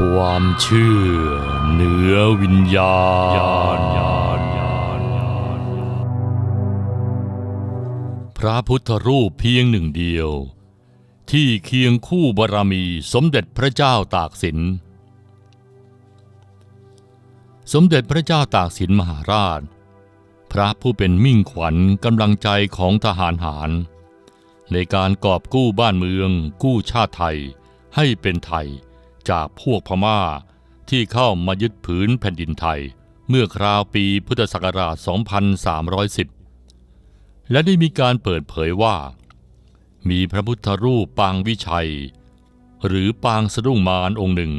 ความเชื่อเหนือวิญญาณ พระพุทธรูปเพียงหนึ่งเดียว ที่เคียงคู่บารมีสมเด็จพระเจ้าตากสิน สมเด็จพระเจ้าตากสินมหาราช พระผู้เป็นมิ่งขวัญกำลังใจของทหารหาร ในการกอบกู้บ้านเมืองกู้ชาติไทยให้เป็นไทย จากพวกพม่า ที่เข้ามายึดผืนแผ่นดินไทย เมื่อคราวปีพุทธศักราช 2310 และได้มีการเปิดเผยว่า มีพระพุทธรูปปางวิชัย หรือปางสะดุ้งมารองค์หนึ่ง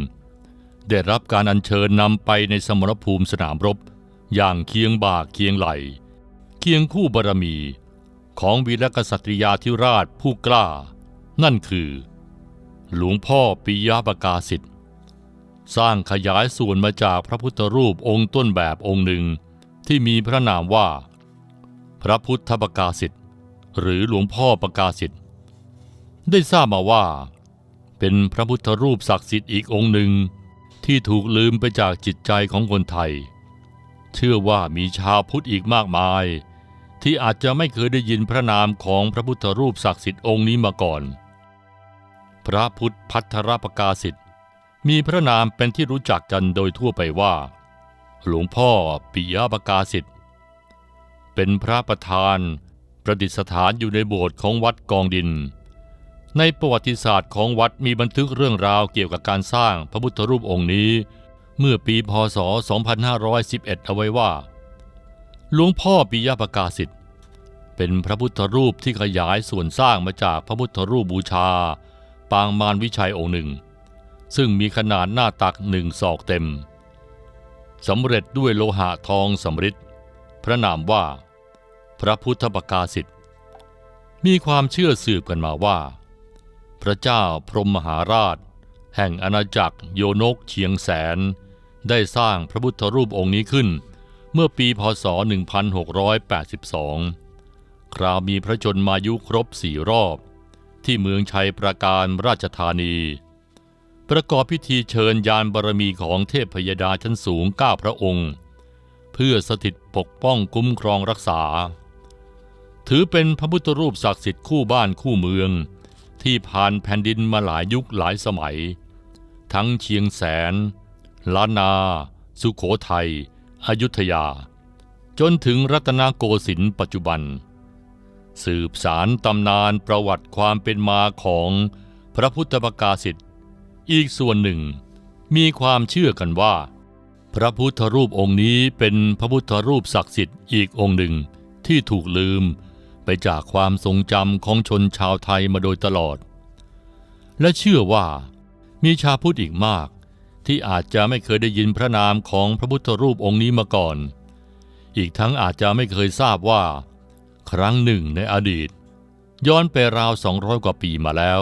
ได้รับการอัญเชิญนำไปในสมรภูมิสนามรบ อย่างเคียงบ่าเคียงไหล เคียงคู่บารมี ของวีรกษัตริยาธิราชผู้กล้า นั่นคือ หลวงพ่อปิยประกาศิษย์สร้างขยายส่วนมาจากพระพุทธรูปองค์ต้นแบบองค์หนึ่ง ที่มีพระนามว่า พระพุทธประกาศิษย์หรือหลวงพ่อประกาศิษย์ได้ทราบมาว่า เป็นพระพุทธรูปศักดิ์สิทธิ์อีกองค์หนึ่ง ที่ถูกลืมไปจากจิตใจของคนไทย เชื่อว่ามีชาวพุทธอีกมากมาย ที่อาจจะไม่เคยได้ยินพระนามของพระพุทธรูปศักดิ์สิทธิ์องค์นี้มาก่อน พระพุทธพัทรประกาศิษย์มีพระนามเป็นที่รู้จักกันโดยทั่วไปว่า หลวงพ่อปิยะประกาศิษย์เป็นพระประธานประดิษฐานอยู่ในโบสถ์ของวัดกองดิน ในประวัติศาสตร์ของวัดมีบันทึกเรื่องราวเกี่ยวกับการสร้างพระพุทธรูปองค์นี้ เมื่อปีพศ 2511 เอาไว้ว่า หลวงพ่อปิยะประกาศิษย์เป็นพระพุทธรูปที่ขยายส่วนสร้างมาจากพระพุทธรูปบูชา ปางมารวิชัยองค์หนึ่ง ซึ่งมีขนาดหน้าตักหนึ่งศอกเต็มสำเร็จด้วยโลหะทองสำริดพระนามว่า พระพุทธปกาศิษย์มีความเชื่อสืบกันมาว่า พระเจ้าพรหมมหาราช แห่งอาณาจักรโยนกเชียงแสน ได้สร้างพระพุทธรูปองค์นี้ขึ้น เมื่อปีพศ 1682 คราวมีพระชนมายุครบสี่รอบ ที่เมืองชัยประการราชธานี ประกอบพิธีเชิญยานบารมีของเทพพยดาชั้นสูงเก้าพระองค์ เพื่อสถิตปกป้องคุ้มครองรักษา ถือเป็นพระพุทธรูปศักดิ์สิทธิ์คู่บ้านคู่เมือง ที่ผ่านแผ่นดินมาหลายยุคหลายสมัย ทั้งเชียงแสน ล้านนา สุขโขทัยอยุธยา จนถึงรัตนโกสินทร์ปัจจุบัน สืบสารตำนานประวัติความเป็นมาของพระพุทธประกาศิษย์อีกส่วนหนึ่ง มีความเชื่อกันว่า พระพุทธรูปองค์นี้เป็นพระพุทธรูปศักดิ์สิทธิ์อีกองค์หนึ่งที่ถูกลืมไปจากความทรงจำของชนชาวไทยมาโดยตลอด และเชื่อว่ามีชาวพุทธอีกมาก ที่อาจจะไม่เคยได้ยินพระนามของพระพุทธรูปองค์นี้มาก่อน อีกทั้งอาจจะไม่เคยทราบว่า ครั้งหนึ่งในอดีต ย้อนไปราวสองร้อยกว่าปีมาแล้ว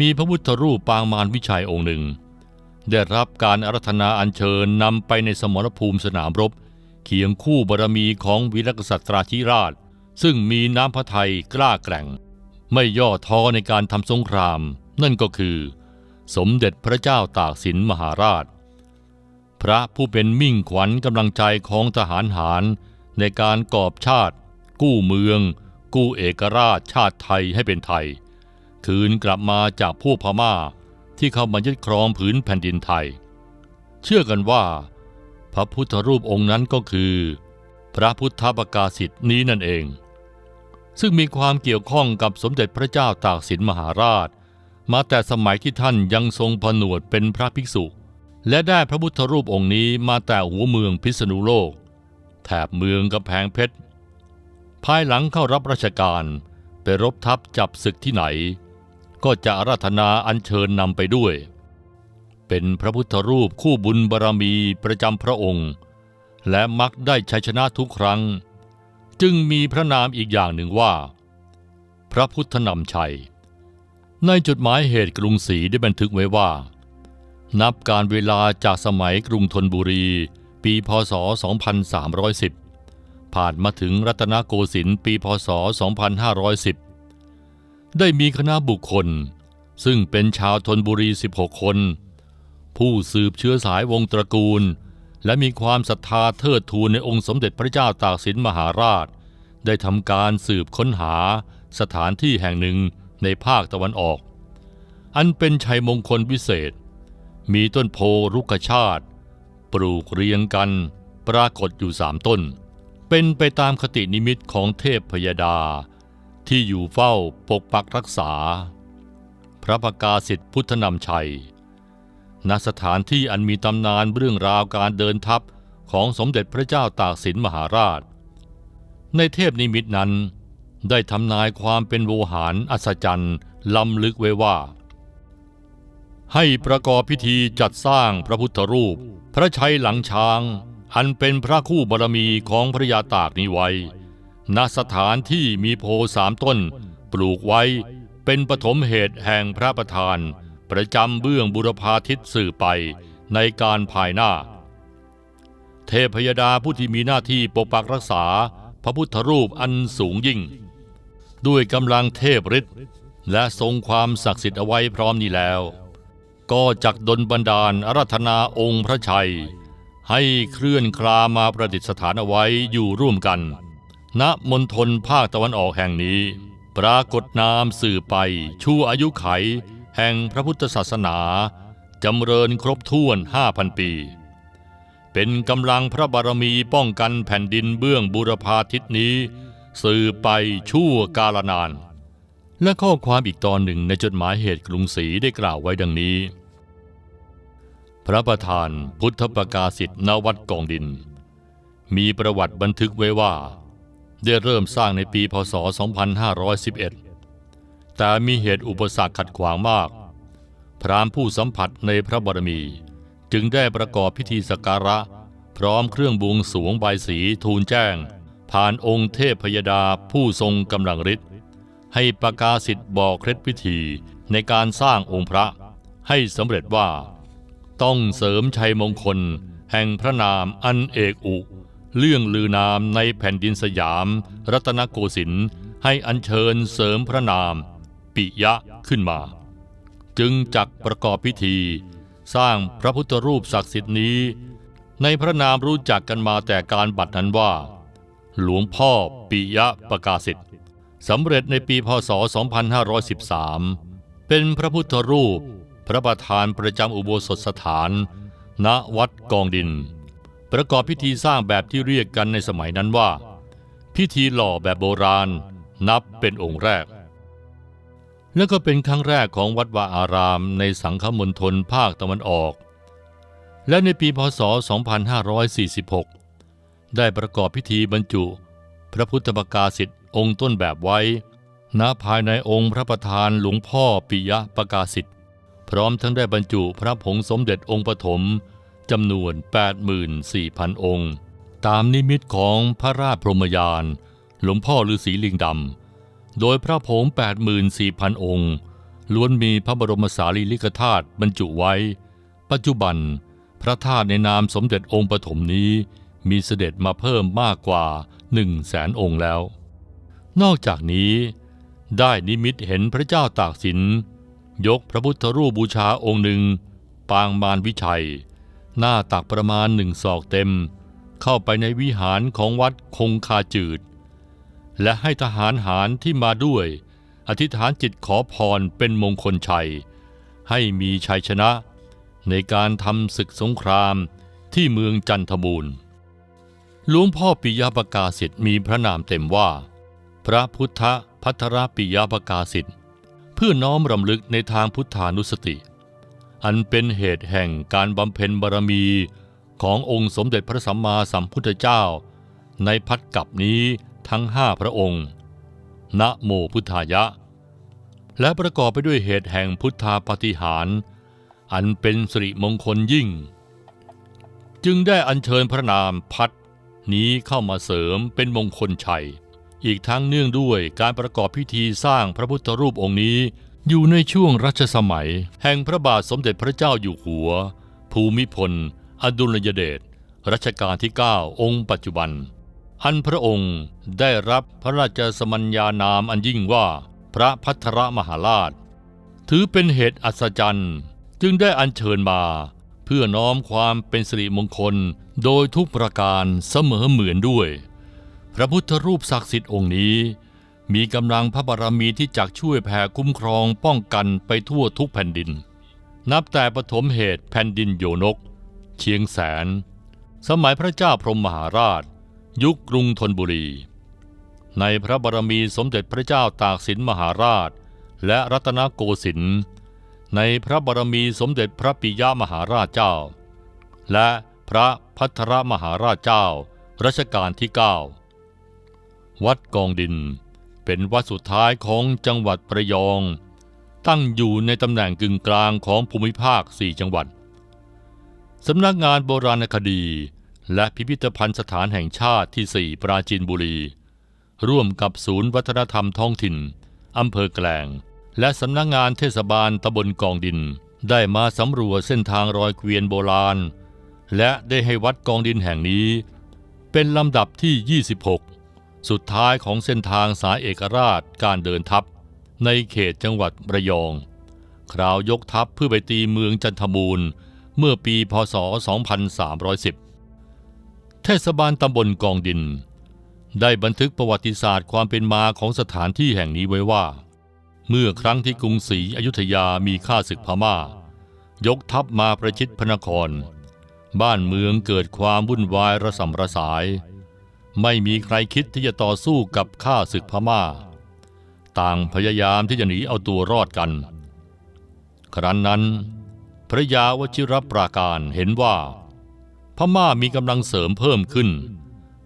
มีพระพุทธรูปปางมารวิชัยองค์หนึ่ง ได้รับการอารัธนาอัญเชิญนำไปในสมรภูมิสนามรบ เคียงคู่บารมีของวีรกษัตราธิราช ซึ่งมีน้ำพระทัยกล้าแกร่ง ไม่ย่อท้อในการทำสงคราม นั่นก็คือ สมเด็จพระเจ้าตากสินมหาราช พระผู้เป็นมิ่งขวัญกำลังใจของทหารหารในการกอบชาติ กู้เมือง กู้เอกราชชาติไทยให้เป็นไทย คืนกลับมาจากพวกพม่าที่เข้ามายึดครองผืนแผ่นดินไทย เชื่อกันว่า พระพุทธรูปองค์นั้นก็คือ พระพุทธประกาศิษย์นี้นั่นเอง ซึ่งมีความเกี่ยวข้องกับสมเด็จพระเจ้าตากสินมหาราช มาแต่สมัยที่ท่านยังทรงผนวดเป็นพระภิกษุ และได้พระพุทธรูปองค์นี้มาแต่หัวเมืองพิษณุโลก แถบเมืองกำแพงเพชร ภายหลังเข้ารับราชการ ไปรบทัพจับศึกที่ไหน ก็จะอาราธนาอัญเชิญนำไปด้วย เป็นพระพุทธรูปคู่บุญบารมีประจำพระองค์ และมักได้ชัยชนะทุกครั้ง จึงมีพระนามอีกอย่างหนึ่งว่า พระพุทธนำชัย ในจดหมายเหตุกรุงศรีได้บันทึกไว้ว่า นับการเวลาจากสมัยกรุงธนบุรี ปีพศ 2310 ผ่านมาถึงรัตนโกสินทร์ปีพศ 2510 ได้มีคณะบุคคล ซึ่งเป็นชาวธนบุรี 16 คน ผู้สืบเชื้อสายวงศ์ตระกูล และมีความศรัทธาเทิดทูนในองค์สมเด็จพระเจ้าตากสินมหาราช ได้ทำการสืบค้นหาสถานที่แห่งหนึ่งในภาคตะวันออก อันเป็นชัยมงคลวิเศษ มีต้นโพรุกชาติ ปลูกเรียงกันปรากฏอยู่สามต้น เป็นไปตามคตินิมิตของเทพพยดา ที่อยู่เฝ้าปกปักรักษา พระประกาศิทธิพุทธนำชัยณสถานที่อันมีตำนานเรื่องราวการเดินทัพของสมเด็จพระเจ้าตากสินมหาราช ในเทพนิมิตนั้น ได้ทำนายความเป็นโวหารอัศจรรย์ล้ำลึกไว้ว่า ให้ประกอบพิธีจัดสร้างพระพุทธรูป พระชัยหลังช้าง อันเป็นพระคู่บารมีของพระยาตากนี้ไว้ ณสถานที่มีโพสามต้น ปลูกไว้เป็นปฐมเหตุแห่งพระประธาน ประจำเบื้องบุรพาทิศสื่อไปในการภายหน้า เทพยดาผู้ที่มีหน้าที่ปกปักรักษาพระพุทธรูปอันสูงยิ่ง ด้วยกำลังเทพฤทธิ์และทรงความศักดิ์สิทธิ์เอาไว้พร้อมนี้แล้ว ก็จักดลบันดาลอารัธนาองค์พระชัย ให้เคลื่อนคลามาประดิษฐานเอาไว้อยู่ร่วมกัน ณมณฑลภาคตะวันออกแห่งนี้ ปรากฏนามสื่อไปชั่วอายุไข แห่งพระพุทธศาสนาจำเริญครบถ้วนห้าพันปี เป็นกำลังพระบารมีป้องกันแผ่นดินเบื้องบุรพาทิศนี้ สื่อไปชั่วกาลนาน และข้อความอีกตอนหนึ่งในจดหมายเหตุกรุงศรีได้กล่าวไว้ดังนี้ พระประธานพุทธประกาศิทธิ์ณวัดกองดิน มีประวัติบันทึกไว้ว่า ได้เริ่มสร้างในปีพศ 2511 แต่มีเหตุอุปสรรคขัดขวางมาก พรามผู้สัมผัสในพระบารมี จึงได้ประกอบพิธีสักการะ พร้อมเครื่องบวงสวงใบสีทูลแจ้ง ผ่านองค์เทพพยดาผู้ทรงกำลังฤทธิ์ให้ประกาศิทธิ์บอกเคล็ดพิธีในการสร้างองค์พระให้สำเร็จว่า ต้องเสริมชัยมงคล แห่งพระนามอันเอกอุ เรื่องลือนามในแผ่นดินสยาม รัตนโกสินทร์ให้อัญเชิญเสริมพระนาม ปิยะขึ้นมา จึงจักประกอบพิธี สร้างพระพุทธรูปศักดิ์สิทธิ์นี้ ในพระนามรู้จักกันมาแต่การบัดนั้นว่า หลวงพ่อปิยะประกาศิทธิ์สำเร็จในปีพศ 2513 เป็นพระพุทธรูป พระประธานประจำอุโบสถสถาน ณวัดกองดิน ประกอบพิธีสร้างแบบที่เรียกกันในสมัยนั้นว่า พิธีหล่อแบบโบราณนับเป็นองค์แรก และก็เป็นครั้งแรกของวัดวาอารามในสังฆมณฑลภาคตะวันออก และในปีพศ 2546 ได้ประกอบพิธีบรรจุ พระพุทธประกาศิทธิ์องค์ต้นแบบไว้ณภายในองค์พระประธานหลวงพ่อปิยะประกาศิทธิ์ พร้อมทั้งได้บรรจุพระผงสมเด็จองค์ปฐมจำนวน 84,000 องค์ ตามนิมิตของพระราชพรหมยาน หลวงพ่อฤาษีลิงดำ โดยพระผง 84,000 องค์ ล้วนมีพระบรมสารีริกธาตุบรรจุไว้ ปัจจุบัน พระธาตุในนามสมเด็จองค์ปฐมนี้ มีเสด็จมาเพิ่มมากกว่า1 0 0 0 0แสนองค์แล้ว นอกจากนี้ ได้นิมิตเห็นพระเจ้าตากสิน ยกพระพุทธรูปบูชาองค์หนึ่ง ปางมารวิชัย หน้าตักประมาณหนึ่งศอกเต็ม เข้าไปในวิหารของวัดคงคาจืด และให้ทหารหารที่มาด้วย อธิษฐานจิตขอพรเป็นมงคลชัย ให้มีชัยชนะ ในการทำศึกสงครามที่เมืองจันทบูรณ์หลวงพ่อปิยประกาศิทธิ์มีพระนามเต็มว่า พระพุทธพัทรปิยประกาศิทธิ์ เพื่อน้อมรำลึกในทางพุทธานุสติ อันเป็นเหตุแห่งการบำเพ็ญบารมีขององค์สมเด็จพระสัมมาสัมพุทธเจ้า ในพัดกับนี้ทั้งห้าพระองค์ นะโมพุทธายะ และประกอบไปด้วยเหตุแห่งพุทธาปฏิหาร อันเป็นสิริมงคลยิ่ง จึงได้อัญเชิญพระนามพัดนี้เข้ามาเสริมเป็นมงคลชัย อีกทั้งเนื่องด้วยการประกอบพิธีสร้างพระพุทธรูปองค์นี้ อยู่ในช่วงรัชสมัย แห่งพระบาทสมเด็จพระเจ้าอยู่หัว ภูมิพล อดุลยเดชรัชกาลที่ 9 องค์ปัจจุบัน อันพระองค์ได้รับพระราชสมัญญานามอันยิ่งว่าพระพัทรมหาราช ถือเป็นเหตุอัศจรรย์จึงได้อัญเชิญมาเพื่อน้อมความเป็นสิริมงคลโดยทุกประการเสมอเหมือนด้วย พระพุทธรูปศักดิ์สิทธิ์องค์นี้ มีกำลังพระบารมีที่จักช่วยแผ่คุ้มครองป้องกันไปทั่วทุกแผ่นดิน นับแต่ปฐมเหตุแผ่นดินโยนก เชียงแสน สมัยพระเจ้าพรหมมหาราช ยุคกรุงธนบุรี ในพระบารมีสมเด็จพระเจ้าตากสินมหาราช และรัตนโกสินทร์ในพระบารมีสมเด็จพระปิยมหาราชเจ้า และพระพัทรมหาราชเจ้ารัชกาลที่9 วัดกองดิน เป็นวัดสุดท้ายของจังหวัดประยอง ตั้งอยู่ในตำแหน่งกึ่งกลางของภูมิภาค 4 จังหวัด สำนักงานโบราณคดี และพิพิธภัณฑ์สถานแห่งชาติที่ 4 ปราจีนบุรี ร่วมกับศูนย์วัฒนธรรมท้องถิ่นอำเภอแกลง และสำนักงานเทศบาลตำบลกองดิน ได้มาสำรวจเส้นทางรอยเกวียนโบราณ และได้ให้วัดกองดินแห่งนี้ เป็นลำดับที่ 26 สุดท้ายของเส้นทางสายเอกราชการเดินทัพ ในเขตจังหวัดระยอง คราวยกทัพเพื่อไปตีเมืองจันทบูรณ์ เมื่อปีพศ 2310 เทศบาลตำบลกองดิน ได้บันทึกประวัติศาสตร์ความเป็นมาของสถานที่แห่งนี้ไว้ว่า เมื่อครั้งที่กรุงศรีอยุธยามีข้าศึกพม่า ยกทัพมาประชิดพระนคร บ้านเมืองเกิดความวุ่นวายระสำระสาย ไม่มีใครคิดที่จะต่อสู้กับข้าศึกพม่า ต่างพยายามที่จะหนีเอาตัวรอดกัน ครั้นนั้น พระยาวชิรปราการเห็นว่า พม่ามีกำลังเสริมเพิ่มขึ้น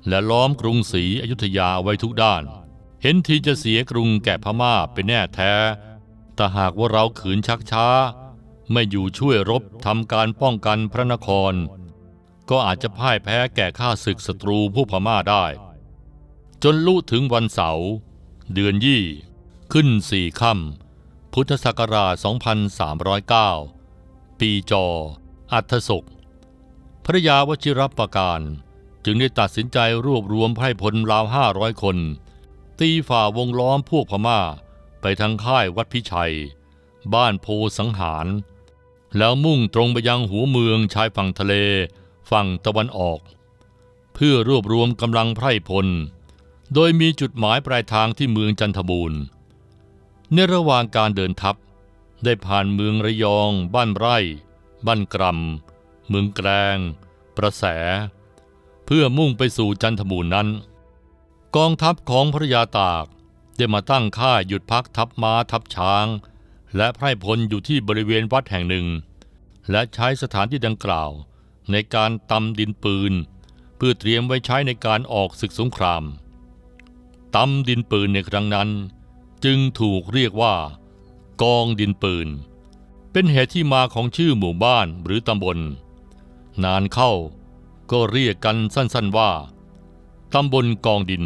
และล้อมกรุงศรีอยุธยาไว้ทุกด้าน เห็นทีจะเสียกรุงแก่พม่าเป็นแน่แท้แต่หากว่าเราขืนชักช้า ไม่อยู่ช่วยรบทำการป้องกันพระนคร ก็อาจจะพ่ายแพ้แก่ข้าศึกศัตรูผู้พม่าได้ จนลุถึงวันเสาร์เดือนยี่ขึ้นสี่ค่ำพุทธศักราช 2309 ปีจอ อัทศกพระยาวชิรประการ จึงได้ตัดสินใจรวบรวมไพร่พลราวห้าร้อยคน ตีฝ่าวงล้อมพวกพม่าไปทางค่ายวัดพิชัย บ้านโพสังหาร แล้วมุ่งตรงไปยังหัวเมืองชายฝั่งทะเล ฝั่งตะวันออก เพื่อรวบรวมกำลังไพร่พล โดยมีจุดหมายปลายทางที่เมืองจันทบูรณ์ ในระหว่างการเดินทัพ ได้ผ่านเมืองระยอง บ้านไร่ บ้านกรำเมืองแกลง ประแส เพื่อมุ่งไปสู่จันทบูรณ์นั้น กองทัพของพระยาตากได้มาตั้งค่ายหยุดพักทัพม้าทัพช้าง และไพร่พลอยู่ที่บริเวณวัดแห่งหนึ่ง และใช้สถานที่ดังกล่าว ในการตำดินปืน เพื่อเตรียมไว้ใช้ในการออกศึกสงครามตำดินปืนในครั้งนั้น จึงถูกเรียกว่า กองดินปืน เป็นเหตุที่มาของชื่อหมู่บ้านหรือตำบล นานเข้าก็เรียกกันสั้นๆว่าตำบลกองดิน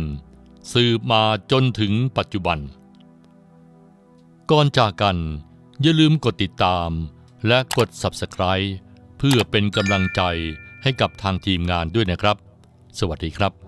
สืบมาจนถึงปัจจุบัน ก่อนจากกัน อย่าลืมกดติดตามและกด Subscribe พื่อเป็นกำลังใจให้กับทางทีมงานด้วยนะครับ สวัสดีครับ